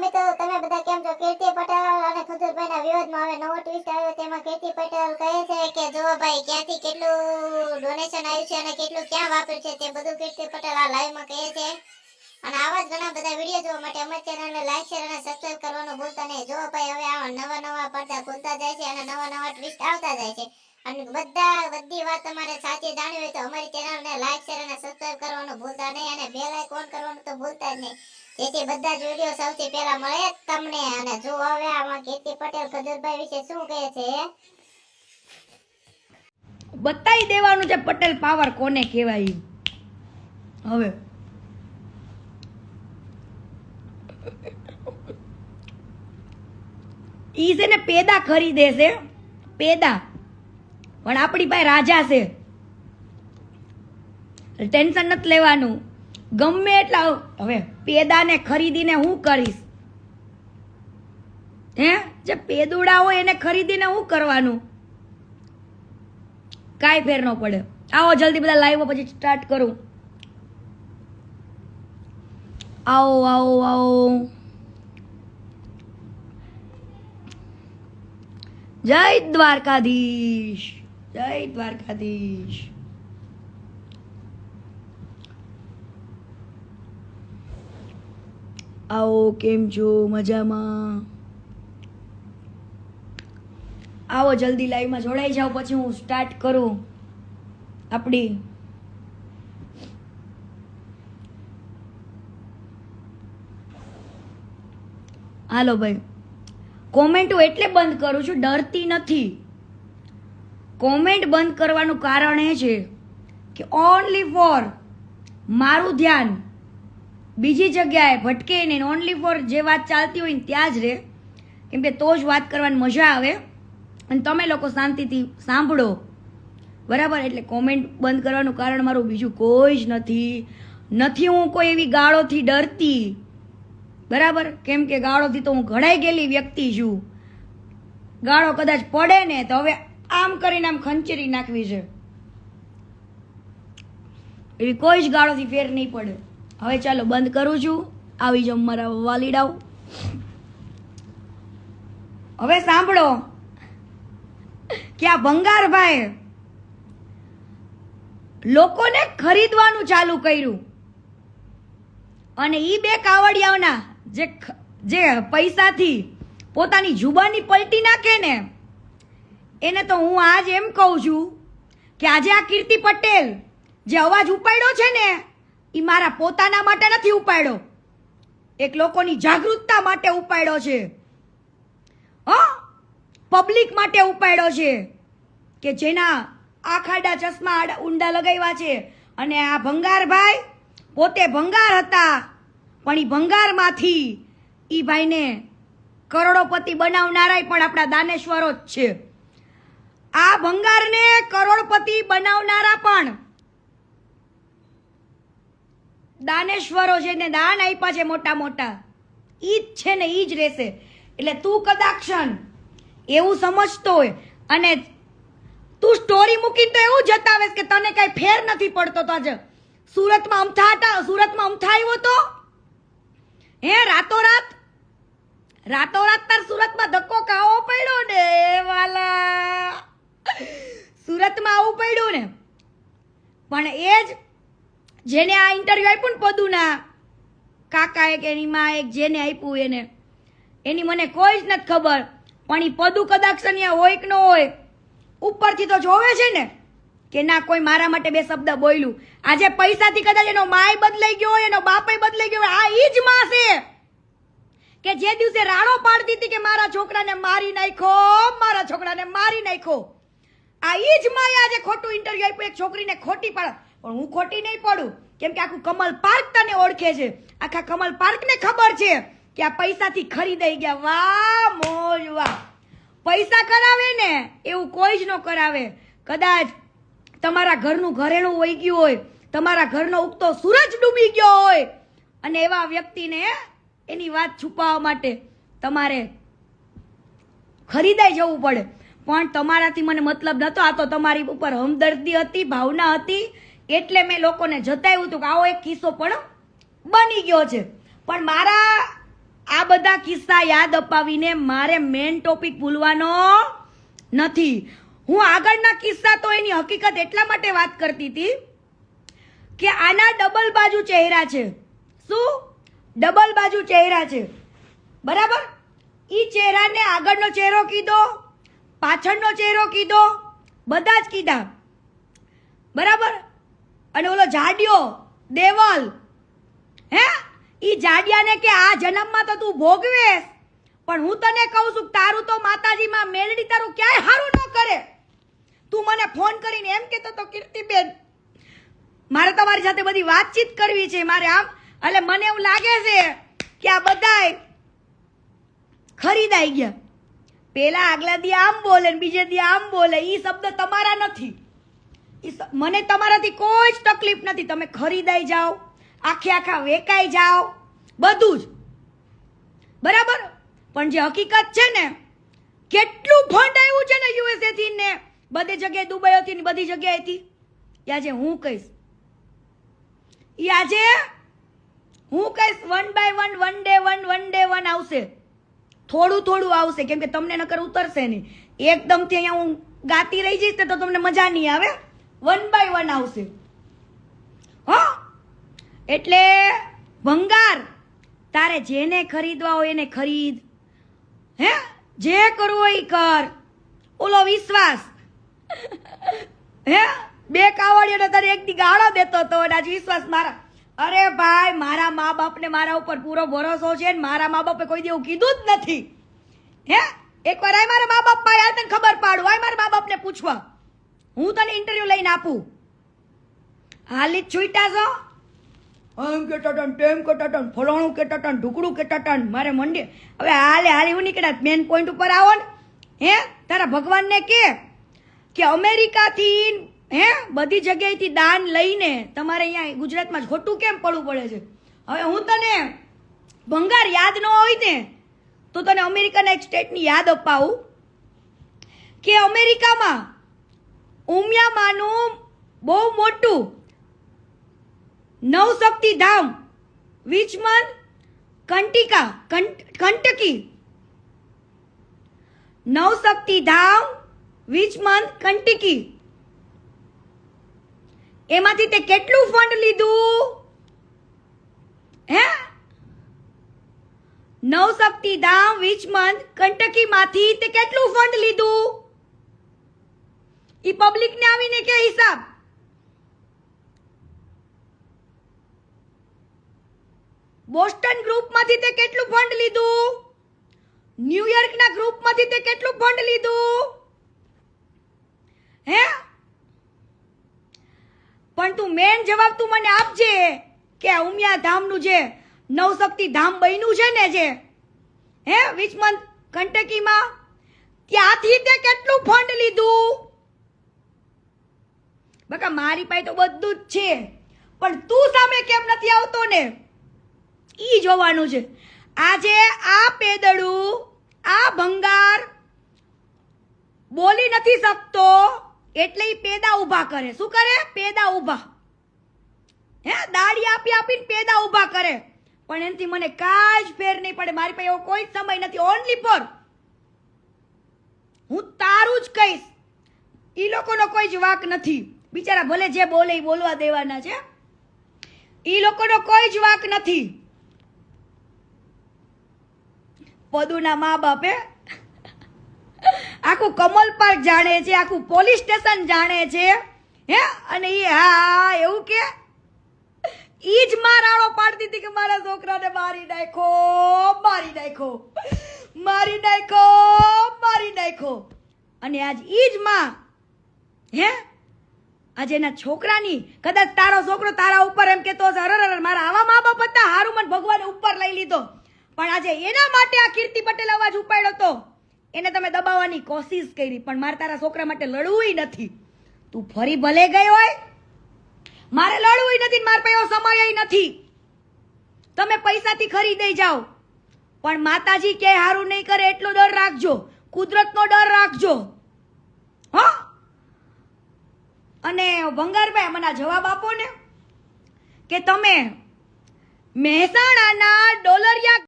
મિત્રો તમે બધા કેમ છો? કીર્તિ પટેલ અને ખુદરભાઈના વિરોધમાં હવે નવો ટ્વિસ્ટ આવ્યો. તેમાં કીર્તિ પટેલ કહે છે કે, જો ભાઈ, ક્યાંથી કેટલું ડોનેશન આવ્યું છે અને કેટલું ક્યાં વાપર્યું છે? તે બધું કીર્તિ પટેલ આ લાઈવમાં કહે છે. અને આવા જ ઘણા બધા વીડિયો જોવા માટે અમારી ચેનલને લાઈક શેર અને સબસ્ક્રાઇબ કરવાનું ભૂલતા નહીં. જો ભાઈ, હવે આવા નવા નવા પડદા ખુલતા જાય છે અને નવા નવા ટ્વિસ્ટ આવતા જાય છે. અને બધા બધી વાત તમારે સાચી જાણવી હોય તો અમારી ચેનલને લાઈક શેર અને સબસ્ક્રાઇબ કરવાનું ભૂલતા નહીં અને બેલ આઇકોન કરવાનું તો ભૂલતા જ નહીં. જેથી બધા જ સૌથી પહેલા મળે તમને. અને જો હવે આમાં કીર્તિ પટેલ ખજૂરભાઈ વિશે શું કહે છે? બતાવી દેવાનું છે પટેલ પાવર કોને કહેવાય. હવે. ઈ છે ને પેદા ખરીદે છે. પેદા. પણ આપણી પાસે રાજા છે. ટેન્શન નથી લેવાનું. ગમે એટલા હવે પેદાને ખરીદીને હું કરીશ? હે? જે પેદુડા હોય એને ખરીદીને હું કરવાનું? કાંઈ ફેર ન પડે. આવો જલ્દી બધા લાઈવ પછી સ્ટાર્ટ કરું. આવો આવો આવો. જય દ્વારકાધીશ. જય દ્વારકાધીશ. આવો, કેમ છો? મજામાં? આવો, જલ્દી લાઈવમાં જોડાઈ જાઓ, પછી હું સ્ટાર્ટ કરું. આપણી હાલો ભાઈ. કોમેન્ટ હું એટલે બંધ કરું છું, ડરતી નથી. કોમેન્ટ બંધ કરવાનું કારણ એ છે કે ઓનલી ફોર મારું ધ્યાન બીજી જગ્યાએ ભટકે ને ઓનલી ફોર જે વાત ચાલતી હોય ને ત્યાં જ રહે કેમ કે તો જ વાત કરવાની મજા આવે. અને તમે લોકો શાંતિથી સાંભળો. બરાબર? એટલે કોમેન્ટ બંધ કરવાનું કારણ મારું બીજું કોઈ જ નથી. નથી હું કોઈ એવી ગાળોથી ડરતી. બરાબર? કેમ કે ગાળોથી તો હું ઘડાઈ ગયેલી વ્યક્તિ છું. ગાળો કદાચ પડે ને તો હવે આમ કરીને આમ ખંચેરી નાખવી છે. એવી કોઈ જ ગાળોથી ફેર નહીં પડે. હવે ચાલો બંધ કરું છું. આવી જાઉં મારા વાલીડાઓ. હવે સાંભળો. કે આ ભંગારભાઈ લોકોને ખરીદવાનું ચાલુ કર્યું. અને એ બે કાવડિયાઓના જે જે પૈસાથી પોતાની જુબાની પલટી નાખે ને, એને તો હું આજ એમ કહું છું કે આજે આ કીર્તિ પટેલ જે અવાજ ઉપાડ્યો છે ને એ મારા પોતાના માટે નથી ઉપાડ્યો. એક લોકોની જાગૃતતા માટે ઉપાડ્યો છે. હ? પબ્લિક માટે ઉપાડ્યો છે કે જેના આખાડા ચશ્મા ઊંડા લગાવ્યા છે. અને આ ભંગારભાઈ પોતે ભંગાર હતા, પણ એ ભંગારમાંથી એ ભાઈને કરોડોપતિ બનાવનારાય પણ આપણા દાનેશ્વરો જ છે. આ ભંગારને કરોડપતિ બનાવનારા પણ દાનેશ્વરો છે ને દાન આપ્યા છે મોટા મોટા. ઈ જ છે ને ઈ જ રહેશે. એટલે તું કદાક્ષણ એવું સમજતો હોય અને તું સ્ટોરી મૂકીને તો એવું જતાવેશ કે તને કઈ ફેર નથી પડતો તો આજે સુરતમાં અમથા સુરતમાં અમથા આવ્યો તો? હે, રાતોરાત? રાતોરાત તાર સુરતમાં ધક્કો ખાવો પડ્યો ને વાલા. સુરતમાં આવું પડ્યું ને. પણ એ જ જેને આ ઇન્ટરવ્યુ આપ્યું ને પદુના, કાકાએ કે એની માં એક જેને આપ્યું એને. એની મને કોઈ જ નથી ખબર, પણ એ પદુ કદાચ અહીંયા હોય કે ન હોય, ઉપરથી તો જોવે છે ને કે ના, કોઈ મારા માટે બે શબ્દ બોલ્યું. આજે પૈસાથી કદાચ એનો માય બદલાઈ ગયો હોય, એનો બાપય બદલાઈ ગયો આ ઈ જ માં છે. કે જે દિવસે રાડો પાડતી હતી કે મારા છોકરાને મારી નાખ્યો, મારા છોકરાને મારી નાખ્યો. આ ઈ જ માએ આજે ખોટું ઇન્ટરવ્યુ આપ્યું. એક છોકરીને ખોટી પાડ પણ હું ખોટી નહીં પડું. કેમ કે આખું કમલ પાર્ક તને ઓળખે છે. આખા કમલ પાર્કને ખબર છે કે આ પૈસાથી ખરીદાઈ ગયા. વાહ, મોજ, વાહ. પૈસા કરાવે ને, એવું કોઈ જ ન કરાવે. કદાચ તમારા ઘરનું ઘરેણું વહી ગયું હોય, તમારા ઘરનો ઉગતો સૂરજ ડૂબી ગયો હોય, અને એવા વ્યક્તિને એની વાત છુપાવવા માટે તમારે ખરીદાઈ જવું પડે. પણ તમારાથી મને મતલબ નહોતો આ તો તમારી ઉપર હમદર્દી હતી, ભાવના હતી એટલે મેં લોકોને જતાવ્યું હતું કે આવો એક કિસ્સો પણ બની ગયો છે. પણ મારા આ બધા કિસ્સા યાદ અપાવીને મારે મેન ટોપિક ભૂલવાનો નથી. હું આગળના કિસ્સા તો એની હકીકત એટલા માટે વાત કરતી હતી કે આના ડબલ બાજુ ચહેરા છે. શું? ડબલ બાજુ ચહેરા છે. બરાબર? ઈ ચહેરાને આગળનો ચહેરો કીધો, પાછળનો ચહેરો કીધો, બધા જ કીધા. બરાબર? અને ઓલો જાડિયો, દેવલ, હે? એ જાડિયાને કે આ જન્મમાં તો તું ભોગવેશ. પણ હું તને કહું છું, તારું તો માતાજીમાં મેલડી તારું ક્યાંય સારું ન કરે. તું મને ફોન કરીને એમ કહેતો તો, કીર્તિબેન, મારે તમારી સાથે બધી વાતચીત કરવી છે. મારે આમ, એટલે મને એવું લાગે છે કે આ બધાય ખરીદાઈ ગયા. પેલા આગલા દી આમ બોલે બીજે દી આમ બોલે. એ શબ્દ તમારા નથી. મને તમારાથી કોઈ જ તકલીફ નથી. તમે ખરીદાઈ જાઓ, આખે આખા વેકાઈ જાઓ, બધું જ. બરાબર? પણ જે હકીકત છે ને, કેટલું ફંડ આવ્યું છે ને યુએસએથી ને, બધી જગ્યાએ દુબઈઓથી ને બધી જગ્યાએથી? એ આજે હું કહીશ? એ આજે હું કહીશ one by one one day one one day one આવશે. થોડું થોડું આવશે. કેમ કે તમને નકર ઉતરશે નહીં. એકદમથી અહીંયા હું ગાતી રહી જઈશ તો તમને મજા નહીં આવે. વન બાય વન આવશે. હો? એટલે ભંગાર. તારે જેને ખરીદવા હોય એને ખરીદ. હે? જે કરવું હોય કર. ઓલો વિશ્વાસ. હે? બે કાવડિયો તારે એક દી ગાળો દેતો હતો અને આજ વિશ્વાસ મારા. અરે ભાઈ, મારા મા બાપને મારા ઉપર પૂરો ભરોસો છે ને મારા મા બાપે કોઈ દેવું કીધું જ નથી. હે? એકવાર આય મારા મા બાપ આય તને ખબર પાડું. આય મારા મા બાપને પૂછવા. હું તને ઇન્ટરવ્યુ લઈને આપું. હાલી છૂટા છો? આમ કેટા ટન તેમ કેટા ટન ફલાણું કેટા ટન ઢુકડું કેટા ટન મારે મંડી હવે હાલે હાલે હું નીકળ્યા મેન પોઈન્ટ ઉપર આવો ને. હે? તારા ભગવાનને કે કે અમેરિકાથી હે? બધી જગ્યાએથી દાન લઈને તમારે અહીંયા ગુજરાતમાં ખોટું કેમ પડવું પડે છે? હવે હું તને ભંગાર યાદ ન હોય ને, તો તને અમેરિકાના એક સ્ટેટની યાદ અપાવું. કે અમેરિકામાં ઉમિયામાનું બહુ મોટું નવશક્તિ ધામ વિચમન કંટિકા કંટકી. નવશક્તિ ધામ વિચમન કંટિકી. એમાંથી તે કેટલું ફંડ લીધું? હે? નવશક્તિ ધામ વિચમન કંટકીમાંથી તે કેટલું ફંડ લીધું? ઈ પબ્લિકને આવીને કે હિસાબ બોસ્ટન ગ્રુપમાંથી તે કેટલું ફંડ લીધું? ન્યુયોર્કના ગ્રુપમાંથી તે કેટલું ફંડ લીધું? હે? પણ તું મેન જવાબ તું મને આપજે કે ઉમિયા ઉમિયા ધામનું જે નવશક્તિ ધામ બન્યું છે ને જે, હે વિચમન કંટકીમાં ત્યાંથી તે કેટલું ફંડ લીધું? બકા, મારી પાસે તો બધું જ છે. પણ તું સામે કેમ નથી આવતો ને? એ જોવાનું છે. આજે આ પેદડું આ ભંગાર બોલી નથી શકતો, એટલે એ પેદા ઊભા કરે. શું કરે? પેદા ઊભા. હે દાડી આપી આપીને પેદા ઊભા કરે. પણ એનાથી મને કાંઈ જ ફેર નહીં પડે. મારી પાસે એવો કોઈ સમય નથી. ઓનલી ફોર હું તારું જ કહીશ. એ લોકોનો કોઈ જ વાક નથી. બિચારા ભલે જે બોલે એ બોલવા દેવાના છે. ઈ લોકોનો કોઈ જ વાક નથી. પદુના મા બાપે આખું કમલ પાર્ક જાણે છે, આખું પોલીસ સ્ટેશન જાણે છે, હે? અને એ હા, એવું કે? ઈ જ મારાળો પાડતી હતી કે મારા છોકરાને મારી નાખો મારી નાખો મારી નાખો મારી નાખો. અને આજ ઈ જ માં, હે? આજે એના છોકરાની કદાચ તારો છોકરો તારા ઉપર એમ કેતો હશે અરે અરે, મારા આવા મા બાપ હતા હારું મને ભગવાને ઉપર લઈ લીધો. પણ આજે એના માટે આ કીર્તિ પટેલ અવાજ ઉપાડ્યો તો એને તમે દબાવવાની કોશિશ કરી પણ મારે તારા છોકરા માટે લડવું નથી. તું ફરી ભલે ગઈ હોય મારે લડવું નથી મારા પાસે સમય નથી. તમે પૈસાથી ખરીદઈ જાઓ પણ માતાજી ક્યાંય હારું નહીં કરે એટલો ડર રાખજો કુદરતનો ડર રાખજો. હા? અને ભંગારભાઈ મને જવાબ આપો ને કે તમે મહેસાણાના ડોલરિયા